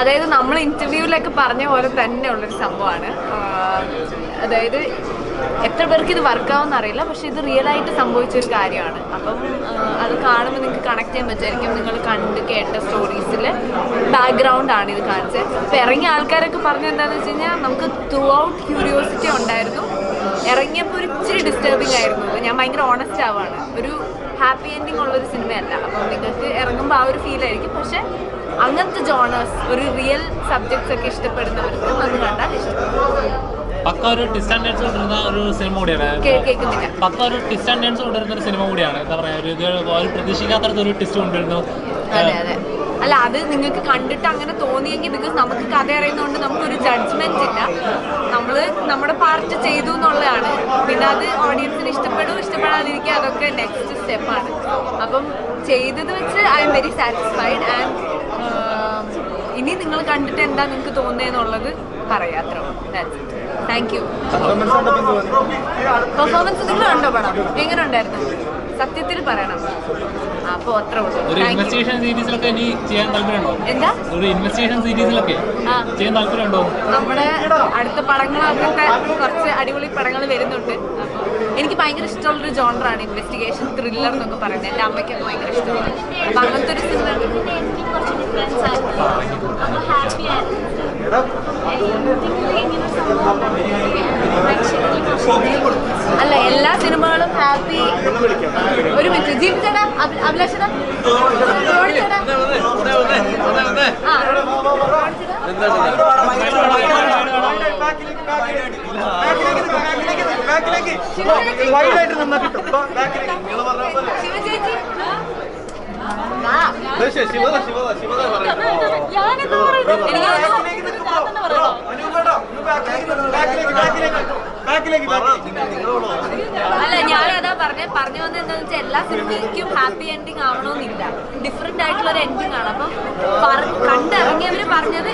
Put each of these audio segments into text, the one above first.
അതായത് നമ്മൾ ഇന്റർവ്യൂവിലൊക്കെ പറഞ്ഞ പോലെ തന്നെ ഉള്ളൊരു സംഭവമാണ്. അതായത് എത്ര പേർക്ക് ഇത് വർക്കാവുമെന്ന് അറിയില്ല പക്ഷെ ഇത് റിയൽ ആയിട്ട് സംഭവിച്ച ഒരു കാര്യമാണ്. അപ്പം അത് കാണുമ്പോൾ നിങ്ങൾക്ക് കണക്ട് ചെയ്യാൻ പറ്റുമായിരിക്കും. നിങ്ങൾ കണ്ട് കേട്ട സ്റ്റോറീസിൽ ബാക്ക്ഗ്രൗണ്ട് ആണ് ഇത് കാണിച്ചത്. അപ്പം ഇറങ്ങിയ ആൾക്കാരൊക്കെ പറഞ്ഞത് എന്താണെന്ന് വെച്ച് കഴിഞ്ഞാൽ നമുക്ക് ത്രൂ ഔട്ട് ക്യൂരിയോസിറ്റി ഉണ്ടായിരുന്നു. ഇറങ്ങിയപ്പോൾ ഒരു ഇച്ചിരി ഡിസ്റ്റർബിംഗ് ആയിരുന്നു. ഞാൻ ഭയങ്കര ഓണസ്റ്റ് ആവാണ്. ഒരു ഹാപ്പി എൻഡിങ് ഉള്ളൊരു സിനിമയല്ല. അപ്പം നിങ്ങൾക്ക് ഇറങ്ങുമ്പോൾ ആ ഒരു ഫീലായിരിക്കും പക്ഷെ അങ്ങനത്തെ ജോണേഴ്സ് ഒരു റിയൽ സബ്ജക്ട്സ് ഒക്കെ ഇഷ്ടപ്പെടുന്നവർക്ക് വന്ന് കണ്ടാൽ ഇഷ്ടപ്പെടും പക്ക ഒരു ഡിസ്റ്റാൻഡേഴ്സ് കൊണ്ടിരുന്ന ഒരു സിനിമ കൂടിയാണ്. പക്ക ഒരു ഡിസ്റ്റാൻഡേഴ്സ് കൊണ്ടിരുന്ന ഒരു സിനിമ കൂടിയാണ്. എന്താ പറയാ ഒരു ഇത് ഒരു പ്രതീക്ഷിക്കാത്തടത്ത് ഒരു ടിസ്റ്റ് കൊണ്ടിരുന്നു അല്ല അത് നിങ്ങൾക്ക് കണ്ടിട്ട് അങ്ങനെ തോന്നിയെങ്കിൽ ബിക്കോസ് നമുക്ക് കഥ അറിയുന്നതുകൊണ്ട് നമുക്കൊരു ജഡ്ജ്മെന്റ് ഇല്ല. നമ്മൾ നമ്മുടെ പാർട്ട് ചെയ്തു എന്നുള്ളതാണ്. പിന്നെ അത് ഓഡിയൻസിന് ഇഷ്ടപ്പെടും ഇഷ്ടപ്പെടാതിരിക്കുക അതൊക്കെ നെക്സ്റ്റ് സ്റ്റെപ്പാണ് അപ്പം ചെയ്തത് വെച്ച് I am very satisfied and ഇനി നിങ്ങൾ കണ്ടിട്ട് എന്താ നിങ്ങൾക്ക് തോന്നുന്നതെന്നുള്ളത് പറയാത്ര താങ്ക് യു പെർഫോമൻസ് നിങ്ങൾ കണ്ടോ പടം? എങ്ങനെ ഉണ്ടായിരുന്നു? സത്യത്തിൽ പറയണം. അപ്പോ അത്ര ഉള്ളൂ. ഒരു ഇൻവെസ്റ്റിഗേഷൻ സീരീസിലൊക്കെ ഇനി ചെയ്യാൻ താല്പര്യമുണ്ടോ? എന്താ? ഒരു ഇൻവെസ്റ്റിഗേഷൻ സീരീസിലൊക്കെ ആ. ചെയ്യാൻ താല്പര്യമുണ്ടോ? നമ്മുടെ അടുത്ത പടങ്ങളൊക്കെ കുറച്ച് അടിപൊളി പടങ്ങൾ വരുന്നുണ്ട്. അപ്പോൾ എനിക്ക് ഭയങ്കര ഇഷ്ടമുള്ളൊരു ജോണറാണ് ഇൻവെസ്റ്റിഗേഷൻ ത്രില്ലർ എന്നൊക്കെ പറയുന്നത്. എന്റെ അമ്മയ്ക്കൊക്കെ ഭയങ്കര ഇഷ്ടമാണ്. അപ്പം അങ്ങനത്തെ ഒരു സിനിമ ആയിരുന്നു. ഹാപ്പി ആയിരുന്നു. അല്ല എല്ലാ സിനിമകളും ഹാപ്പി ഒരു മിനിറ്റ് ജീവിച്ചടാ അഭി- അഭിലാഷടാ റോഡ് അല്ല ഞാൻ അതാ പറഞ്ഞ പറഞ്ഞു വന്നത് എന്താണെന്ന് വെച്ചാൽ എല്ലാ സിനിമയ്ക്കും ഹാപ്പി എൻഡിങ് ആവണമെന്നില്ല ഡിഫറെന്റ് ആയിട്ടുള്ള ഒരു എൻഡിങ് ആണ്. അപ്പം കണ്ടിറങ്ങിയവര് പറഞ്ഞത്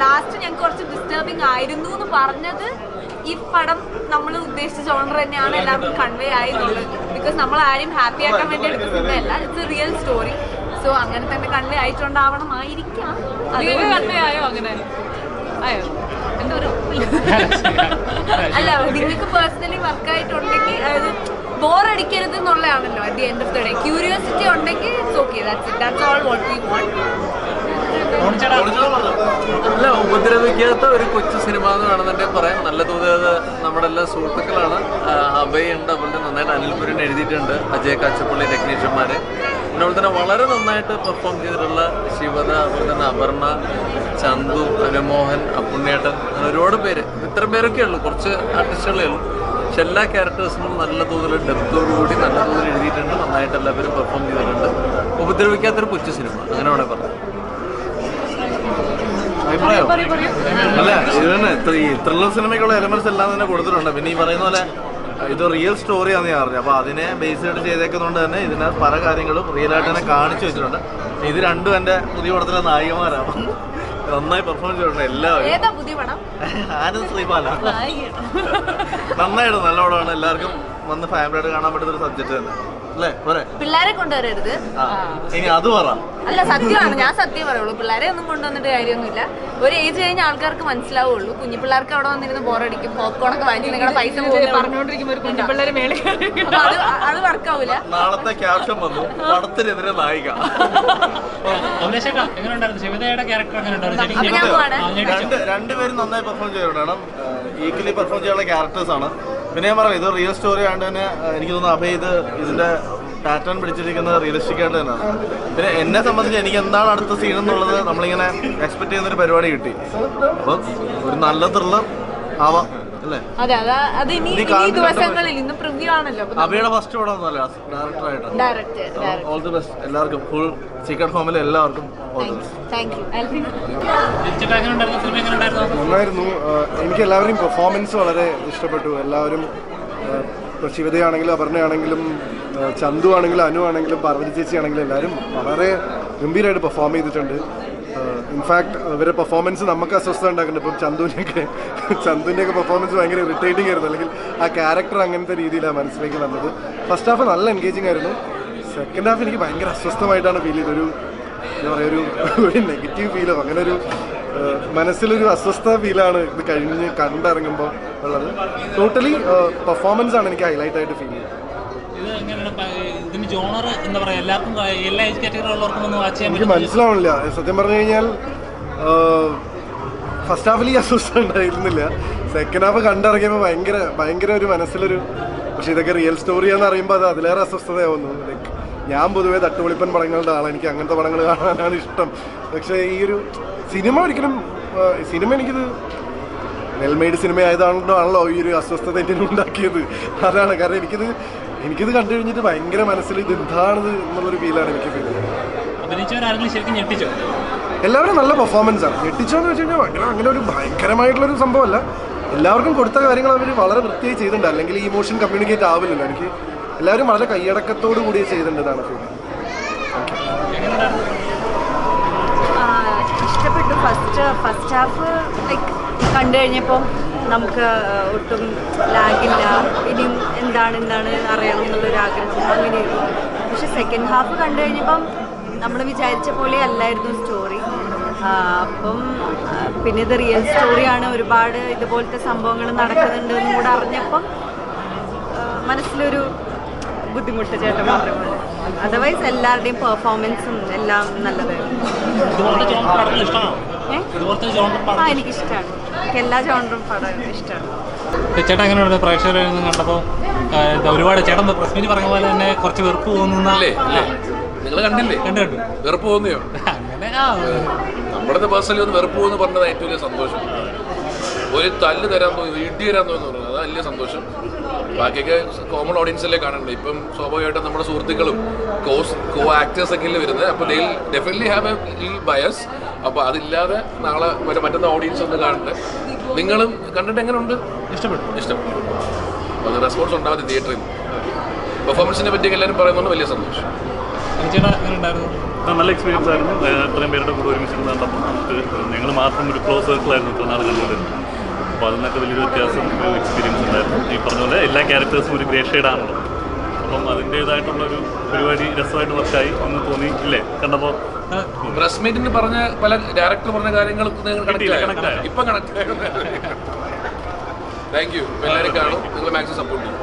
ലാസ്റ്റ് ഞങ്ങൾക്ക് കുറച്ച് ഡിസ്റ്റർബിങ് ആയിരുന്നു എന്ന് പറഞ്ഞത് ഈ പടം നമ്മൾ ഉദ്ദേശിച്ച ജോണർ തന്നെയാണ് എല്ലാവർക്കും കൺവേ ആയിരുന്നുള്ളത് ബിക്കോസ് നമ്മൾ ആരും ഹാപ്പി ആക്കാൻ വേണ്ടി എടുക്കുന്നതല്ല it's a real story so അങ്ങനെ തന്നെ കൺവേ ആയിട്ടുണ്ടാവണമായിരിക്കാം അതിന് ആയോ അങ്ങനെ? ആയോ? എന്തോ ഒരു അല്ല നിങ്ങൾക്ക് പേഴ്സണലി വർക്കായിട്ടുണ്ടെങ്കിൽ അതായത് ബോറടിക്കരുത് എന്നുള്ളതാണല്ലോ at the end of the day curiosity ഉണ്ടെങ്കിൽ it's okay that's it that's all what we want അല്ല ഉപദ്രവിക്കാത്ത ഒരു കൊച്ചു സിനിമ എന്ന് വേണമെന്നുണ്ടെങ്കിൽ പറയാം. നല്ല തോന്നിയത് നമ്മുടെ എല്ലാ സുഹൃത്തുക്കളാണ്. അഭയുണ്ട് അതുപോലെ നന്നായിട്ട് അനിൽപുരൻ എഴുതിയിട്ടുണ്ട്. അജയ് കാച്ചപ്പള്ളി ടെക്നീഷ്യന്മാർ അതുപോലെ തന്നെ വളരെ നന്നായിട്ട് പെർഫോം ചെയ്തിട്ടുള്ള ശിവത അതുപോലെ തന്നെ അപർണ ചന്തു അനുമോഹൻ അപ്പുണ്ണിയേട്ടൻ അങ്ങനെ ഒരുപാട് പേര്. ഇത്ര പേരൊക്കെ ഉള്ളൂ. കുറച്ച് ആർട്ടിസ്റ്റുകളേ ഉള്ളൂ. പക്ഷെ എല്ലാ ക്യാരക്ടേഴ്സിനും നല്ല തോതിൽ ഡെപ്തോടുകൂടി നല്ല തോതിൽ എഴുതിയിട്ടുണ്ട്. നന്നായിട്ട് എല്ലാവരും പെർഫോം ചെയ്തിട്ടുണ്ട്. ഉപദ്രവിക്കാത്തൊരു കൊച്ചു സിനിമ. അങ്ങനെ വേണേൽ പറയാം. അഭിപ്രായം? അല്ല ഇത് തന്നെ. ത്രില്ലർ സിനിമയ്ക്കുള്ള എലമെന്റ്സ് എല്ലാം തന്നെ കൊടുത്തിട്ടുണ്ട്. പിന്നെ ഈ പറയുന്ന പോലെ ഇത് റിയൽ സ്റ്റോറിയാന്ന് ഞാൻ അറിഞ്ഞു. അപ്പോൾ അതിനെ ബേസ് ചെയ്ത് ചെയ്തേക്കുന്നതുകൊണ്ട് തന്നെ ഇതിനെ പല കാര്യങ്ങളും റിയൽ ആയിട്ട് തന്നെ കാണിച്ചു വെച്ചിട്ടുണ്ട്. ഇത് രണ്ടും എന്റെ പുതിയ പടത്തിലെ നായികമാരാണ്. നന്നായി പെർഫോം ചെയ്തിട്ടുണ്ട് എല്ലാവരും. ആനന്ദ് ശ്രീപാല. നന്നായിട്ട് നല്ല പടമാണ്. എല്ലാവർക്കും വന്ന് ഫാമിലിയായിട്ട് കാണാൻ പറ്റുന്ന ഒരു സബ്ജക്റ്റ് തന്നെ. പിള്ളേരെ കൊണ്ടുവരരുത്. അല്ല സത്യമാണ്. ഞാൻ സത്യം പറയുള്ളൂ. പിള്ളേരെ ഒന്നും കൊണ്ടുവന്നിട്ട് കാര്യമൊന്നുമില്ല. ഒരു ഏജ് കഴിഞ്ഞ ആൾക്കാർക്ക് മനസ്സിലാവുള്ളൂ. കുഞ്ഞു പിള്ളേർക്ക് അവിടെ വന്നിരുന്ന് ബോറടിക്കും പോപ്കോൺ ഒക്കെ വാങ്ങി നിങ്ങളുടെ പൈസ പറഞ്ഞോണ്ടിരിക്കും ഒരു കുഞ്ഞു മേലെ അപ്പൊ അത് അത് വർക്കാവൂല നാളത്തെ ക്യാപ്ഷൻ വന്നു. പടത്തിനെതിരെ നായിക. അഭിലാഷേട്ടാ എങ്ങനെ ഉണ്ടായിരുന്നു? ശിവതയുടെ ക്യാരക്ടർ എങ്ങനെ ഞാൻ പോവാണ്. രണ്ട് രണ്ടുപേരും നന്നായി പെർഫോം ചെയ്തിട്ടുണ്ട്. ഈക്വലി പെർഫോം ചെയ്യാനുള്ള ക്യാരക്ടേഴ്സ് ആണ്. പിന്നെ ഞാൻ പറയാം ഇത് റിയൽ സ്റ്റോറി ആയതുകൊണ്ട് തന്നെ എനിക്ക് തോന്നുന്നു അഭയ ഇത് ഇതിന്റെ പാറ്റേൺ പിടിച്ചിരിക്കുന്നത് റിയലിസ്റ്റിക് ആയിട്ട് തന്നെയാണ്. പിന്നെ എന്നെ സംബന്ധിച്ച് എനിക്ക് എന്താണ് അടുത്ത സീൻ എന്നുള്ളത് നമ്മളിങ്ങനെ എക്സ്പെക്ട് ചെയ്യുന്ന ഒരു പരിപാടി കിട്ടി. അപ്പം ഒരു നല്ല ത്രില്ലർ ആവാം. അതെ അതാ അത് ഇനി ഇനി ദിവസങ്ങളിൽ ഇന്ന് പ്രിവ്യൂ ആണല്ലോ അഭയുടെ ഫസ്റ്റ് പടം ഒന്നുമല്ല ഡയറക്ടറായിട്ട് direct direct all the best എല്ലാവർക്കും ഫുൾ സീക്രട്ട് ഫോമിൽ എല്ലാവർക്കും നന്നായിരുന്നു. എനിക്ക് എല്ലാവരുടെയും പെർഫോമൻസ് വളരെ ഇഷ്ടപ്പെട്ടു. എല്ലാവരും ശിവതയാണെങ്കിലും അപർണയാണെങ്കിലും ചന്തു ആണെങ്കിലും അനു ആണെങ്കിലും പാർവതി ചേച്ചി ആണെങ്കിലും എല്ലാവരും വളരെ ഗംഭീരമായിട്ട് പെർഫോം ചെയ്തിട്ടുണ്ട്. ഇൻഫാക്ട് ഇവരുടെ പെർഫോമൻസ് നമുക്ക് അസ്വസ്ഥത ഉണ്ടാക്കുന്നുണ്ട്. ഇപ്പം ചന്തുവിനെയൊക്കെ ചന്തുവിന്റെയൊക്കെ പെർഫോമൻസ് ഭയങ്കര ഇറിറ്റേറ്റിംഗ് ആയിരുന്നു. അല്ലെങ്കിൽ ആ ക്യാരക്ടർ അങ്ങനത്തെ രീതിയിലാണ് മനസ്സിലേക്ക് വന്നത്. ഫസ്റ്റ് ഹാഫ് നല്ല എൻഗേജിങ് ആയിരുന്നു. സെക്കൻഡ് ഹാഫ് എനിക്ക് ഭയങ്കര അസ്വസ്ഥമായിട്ടാണ് ഫീൽ ചെയ്തത്. ഒരു എന്താ പറയുക ഒരു നെഗറ്റീവ് ഫീലോ അങ്ങനെ ഒരു ഏഹ്, മനസ്സിലൊരു അസ്വസ്ഥ ഫീലാണ് ഇത് കഴിഞ്ഞ് കണ്ടിറങ്ങുമ്പോൾ ഉള്ളത്. ടോട്ടലി പെർഫോമൻസ് ആണ് എനിക്ക് ഹൈലൈറ്റ് ആയിട്ട് ഫീൽ ചെയ്യുന്നത് ഇത് എങ്ങനെയാണ് പ- ഇതിന് ജോണർ എന്താ പറയാ. എല്ലാവർക്കും എല്ലാ ഏജ് കാറ്റഗറിയുള്ളവർക്കും ഒന്ന് വാച്ച് ചെയ്യാൻ എനിക്ക് മനസ്സിലാവണില്ല. സത്യം പറഞ്ഞു കഴിഞ്ഞാൽ ഫസ്റ്റ് ഹാഫിൽ ഈ അസ്വസ്ഥ ഉണ്ടായിരുന്നില്ല. സെക്കൻഡ് ഹാഫ് കണ്ടിറങ്ങിയപ്പോൾ ഭയങ്കര ഭയങ്കര ഒരു മനസ്സിലൊരു പക്ഷെ ഇതൊക്കെ റിയൽ സ്റ്റോറിയാന്ന് അറിയുമ്പോൾ അത് അതിലേറെ അസ്വസ്ഥതയാവുന്നു. ലൈക്ക് ഞാൻ പൊതുവേ തട്ടുപൊളിപ്പൻ പടങ്ങളുടെ ആളാണ്. എനിക്ക് അങ്ങനത്തെ പടങ്ങൾ കാണാനാണ് ഇഷ്ടം. പക്ഷേ ഈ ഒരു സിനിമ ഒരിക്കലും സിനിമ എനിക്കിത് വെൽമെയ്ഡ് സിനിമ ആയതാണല്ലോ ആണല്ലോ ഈ ഒരു അസ്വസ്ഥത എന്നെ ഉണ്ടാക്കിയത്. അതാണ്. കാരണം എനിക്കിത് എനിക്കിത് കണ്ടു കഴിഞ്ഞിട്ട് ഭയങ്കര മനസ്സിൽ ഇത് എന്താണിത് എന്നുള്ളൊരു ഫീലാണ് എനിക്ക് ഫീൽ ചെയ്യുന്നത്. എല്ലാവരും നല്ല പെർഫോമൻസ് ആണ്. ഞെട്ടിച്ചോന്ന് വെച്ച് കഴിഞ്ഞാൽ ഭയങ്കര അങ്ങനെ ഒരു ഭയങ്കരമായിട്ടുള്ള ഭയങ്കരമായിട്ടുള്ളൊരു സംഭവമല്ല. എല്ലാവർക്കും കൊടുത്ത കാര്യങ്ങൾ അവർ വളരെ വൃത്തിയായി ചെയ്തിട്ടുണ്ട്. അല്ലെങ്കിൽ ഈ ഇമോഷൻ കമ്മ്യൂണിക്കേറ്റ് ആവില്ലല്ലോ. എനിക്ക് എല്ലാവരും വളരെ കൈയടക്കത്തോടു കൂടി ചെയ്തിട്ടുണ്ട് ഇതാണ് ഫീൽ ആ, ഇഷ്ടപ്പെട്ടു. ഫസ്റ്റ് ഫസ്റ്റ് ഹാഫ് ലൈക്ക് കണ്ടു കഴിഞ്ഞപ്പം നമുക്ക് ഒട്ടും ലാഗില്ല. ഇനിയും എന്താണ് എന്താണ് അറിയണം എന്നുള്ളൊരു ആഗ്രഹം. അങ്ങനെയായിരുന്നു പക്ഷെ സെക്കൻഡ് ഹാഫ് കണ്ടു കഴിഞ്ഞപ്പം നമ്മൾ വിചാരിച്ച പോലെ അല്ലായിരുന്നു സ്റ്റോറി അപ്പം പിന്നെ ഇത് റിയൽ സ്റ്റോറിയാണ് ഒരുപാട് ഇതുപോലത്തെ സംഭവങ്ങൾ നടക്കുന്നുണ്ട് എന്നും കൂടെ അറിഞ്ഞപ്പം മനസ്സിലൊരു ബുദ്ധിമുട്ട് ചേട്ടൻ മാത്രമാണ് അതർവൈസ് എല്ലാവരുടെയും പെർഫോമൻസും എല്ലാം നല്ലതായിരുന്നു. ആ എനിക്കിഷ്ടമാണ് എനിക്ക് എല്ലാ ജോണറും പടം ഇഷ്ടമാണ്. ചേട്ടാ എങ്ങനെയുണ്ട്? പ്രേക്ഷകരിൽ നിന്ന് കണ്ടപ്പോൾ ഒരുപാട് ചേട്ടൻ പ്രസ്മിന് പറഞ്ഞ പോലെ തന്നെ കുറച്ച് വെറുപ്പ് തോന്നുന്ന അല്ലേ അല്ലേ നിങ്ങൾ കണ്ടില്ലേ? കണ്ടു കണ്ടു വെറുപ്പ് തോന്നിയോ അങ്ങനെ ആ നമ്മുടെ പേഴ്സണലി ഒന്ന് വെറുപ്പ് എന്ന് പറഞ്ഞത് ഏറ്റവും വലിയ സന്തോഷം. ഒരു തല്ല് തരാൻ തോന്നി ഇടി തരാൻ തോന്നുന്നു പറഞ്ഞത് അത് വലിയ സന്തോഷം. ബാക്കിയൊക്കെ കോമൺ ഓഡിയൻസിലെ കാണുന്നുണ്ട് ഇപ്പം സ്വാഭാവികമായിട്ടും നമ്മുടെ സുഹൃത്തുക്കളും കോസ് കോ ആക്ടേഴ്സ് ഒക്കെ വരുന്നത്. അപ്പോൾ ദേ ഡെഫിനറ്റ്ലി ഹാവ് എ ലിൽ ബയസ് അപ്പോൾ അതില്ലാതെ നാളെ വരെ മറ്റൊന്ന് ഓഡിയൻസ് ഒന്ന് കാണുന്നത് നിങ്ങളും കണ്ടിട്ട് എങ്ങനെയുണ്ട്? ഇഷ്ടപ്പെട്ടു. ഇഷ്ടപ്പെട്ടു. അത് റെസ്പോൺസ് ഉണ്ടാവും തിയേറ്ററിൽ പെർഫോമൻസിനെ പറ്റിയൊക്കെ എല്ലാവരും പറയുന്നുണ്ട് വലിയ സന്തോഷം. നല്ല എക്സ്പീരിയൻസ് ആയിരുന്നു. ഇത്രയും പേരുടെ കൂടെ ഒരുമിച്ച് കണ്ടപ്പോൾ നമുക്ക് ഞങ്ങൾ മാത്രം ഒരു ക്ലോസ് സർക്കിളായിരുന്നു ഇത്ര അപ്പോൾ അതിനൊക്കെ വലിയൊരു വ്യത്യാസം ഒരു എക്സ്പീരിയൻസ് ഉണ്ടായിരുന്നു. ഈ പറഞ്ഞ പോലെ എല്ലാ ക്യാരക്ടേഴ്സും ഒരു ഗ്രേ ഷെയ്ഡാണല്ലോ അപ്പം അതിന്റെതായിട്ടുള്ളൊരു പരിപാടി രസമായിട്ട് വർക്കായി എന്ന് തോന്നി ഇല്ലേ? കണ്ടപ്പോൾ പ്രസ് മീറ്റിന് പറഞ്ഞ പല ഡയറക്ടർ പറഞ്ഞ കാര്യങ്ങളും നിങ്ങൾ കണക്ട് connect ആയോ? കണക്ട് താങ്ക് യു എല്ലാവരും കാണും. നിങ്ങൾ മാക്സിമം സപ്പോർട്ട് ചെയ്യും.